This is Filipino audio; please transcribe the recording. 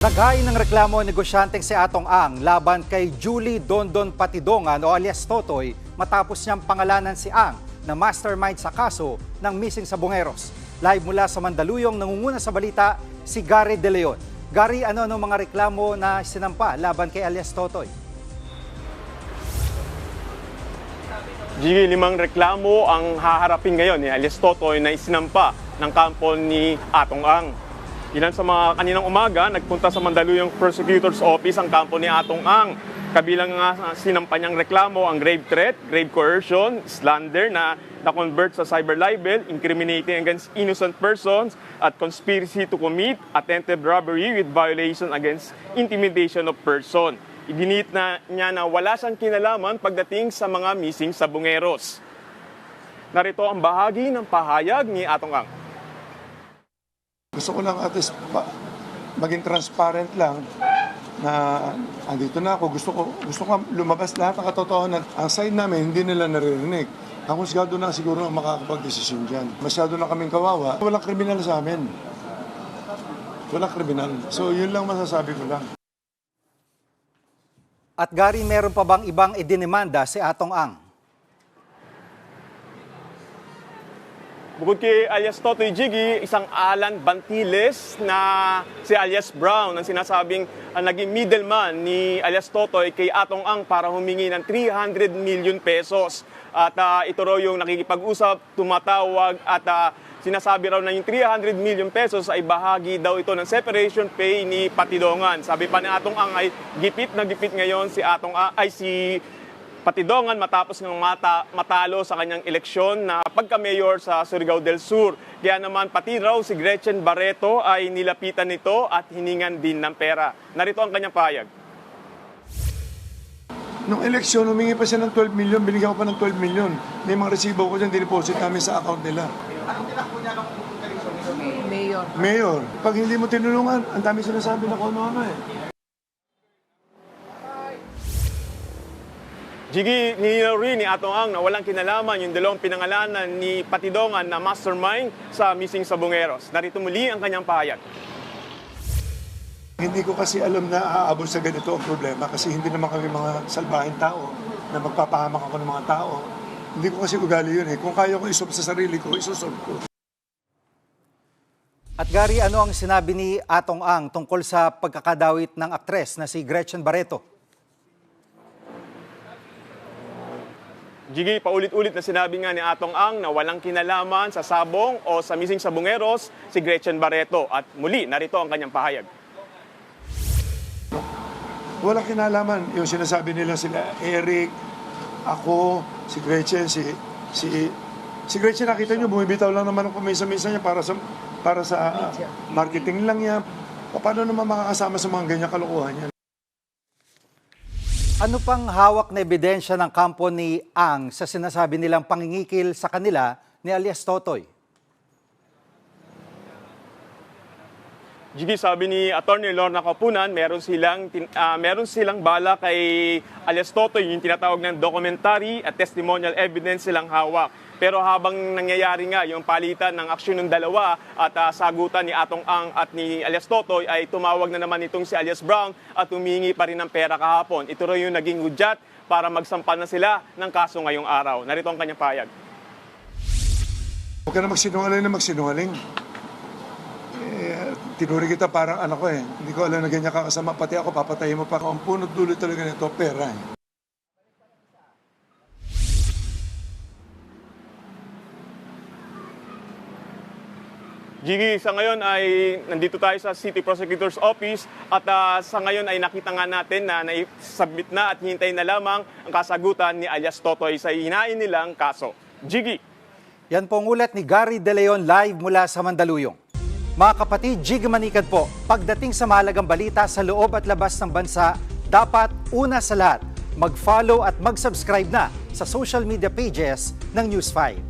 Naghain ng reklamo ang negosyanteng si Atong Ang laban kay Julie Dondon Patidongan o alias Totoy matapos niyang pangalanan si Ang na mastermind sa kaso ng missing sa Bungeros. Live mula sa Mandaluyong, nangunguna sa balita si Gary De Leon. Gary, ano-ano mga reklamo na sinampa laban kay alias Totoy? Gigi, limang reklamo ang haharapin ngayon ni alias Totoy na isinampa ng kampo ni Atong Ang. Ilan sa mga kaninang umaga, nagpunta sa Mandaluyong Prosecutor's Office ang kampo ni Atong Ang. Kabilang nga sinampa niyang reklamo ang grave threat, grave coercion, slander na na-convert sa cyber libel, incriminating against innocent persons, at conspiracy to commit attempted robbery with violation against intimidation of person. Idinit na niya na wala siyang kinalaman pagdating sa mga missing sa Bungeros. Narito ang bahagi ng pahayag ni Atong Ang. Gusto ko lang at least maging transparent lang na andito na ako. Gusto ko, gusto ko lumabas lahat ng katotohanan. Ang side namin, hindi nila naririnig. Ang husgado na siguro ang makakapag-desisyon dyan. Masyado na kaming kawawa. Walang kriminal sa amin. Walang kriminal. So yun lang masasabi ko lang. At Gary, meron pa bang ibang idinimanda si Atong Ang? Bukod kay alias Totoy Jiggy, isang Alan Bantiles na si alias Brown ang sinasabing ang naging middleman ni alias Totoy kay Atong Ang para humingi ng 300 million pesos. At ah, ito raw yung nakikipag-usap, tumatawag at ah, sinasabi raw na yung 300 million pesos ay bahagi daw ito ng separation pay ni Patidongan. Sabi pa ni Atong Ang ay gipit na gipit ngayon si Atong Ang, ay si Patidongan matapos ng mata, matalo sa kanyang eleksyon na pagka-mayor sa Surigao del Sur. Kaya naman pati raw si Gretchen Barreto ay nilapitan nito at hiningan din ng pera. Narito ang kanyang pahayag. Nung eleksyon, humingi pa siya ng 12 million, binigyan ko pa ng 12 million. May mga resibo ko dyan, dineposit namin sa account nila. Mayor. Mayor, pag hindi mo tinulungan, ang dami sinasabi na kung ano-ano eh. Jigi, rin ni Atong Ang na walang kinalaman yung dalawang pinangalanan ni Patidongan na mastermind sa missing sa Bungeros. Narito muli ang kanyang pahayag. Hindi ko kasi alam na aabot sa ganito ang problema kasi hindi naman kami mga salbahing tao na magpapahamak ako ng mga tao. Hindi ko kasi ugali yun eh. Kung kaya ko isob sa sarili ko, isosob ko. At Gary, ano ang sinabi ni Atong Ang tungkol sa pagkakadawit ng aktres na si Gretchen Barreto? Jigi, paulit-ulit na sinabi nga ni Atong Ang na walang kinalaman sa sabong o sa missing sa Bungeros si Gretchen Barreto. At muli, narito ang kanyang pahayag. Walang kinalaman. Yung sinasabi nila sila, Eric, ako, si Gretchen, si... si Si Gretchen, nakita nyo, bumibitaw lang naman ang kumisa-misa niya para sa para sa marketing lang niya. Paano naman makakasama sa mga ganyan kalokohan niya? Ano pang hawak na ebidensya ng kampo ni Ang sa sinasabi nilang pangingikil sa kanila ni alias Totoy? Jigi, sabi ni Attorney Lorna Kapunan, meron silang, ah, meron silang bala kay alias Totoy, yung tinatawag ng documentary at testimonial evidence silang hawak. Pero habang nangyayari nga yung palitan ng aksyon ng dalawa at ah, sagutan ni Atong Ang at ni alias Totoy ay tumawag na naman itong si alias Brown at humingi pa rin ng pera kahapon. Ito raw yung naging hudyat para magsampan na sila ng kaso ngayong araw. Narito ang kanyang payag. Huwag ka na magsinungaling na magsinungaling. Eh, tinuri kita parang anak ko eh. Hindi ko alam na ganyan kakasama. Pati ako, papatayin mo pa. Ang punot dulo talaga nito, pera eh. Gigi, sa ngayon ay nandito tayo sa City Prosecutor's Office at ah, sa ngayon ay nakita nga natin na na-submit na at hintay na lamang ang kasagutan ni alias Totoy sa hinain nilang kaso. Gigi. Yan po ang ulat ni Gary De Leon live mula sa Mandaluyong. Mga kapatid, Jig Manikad po, pagdating sa mahalagang balita sa loob at labas ng bansa, dapat una sa lahat, mag-follow at mag-subscribe na sa social media pages ng News 5.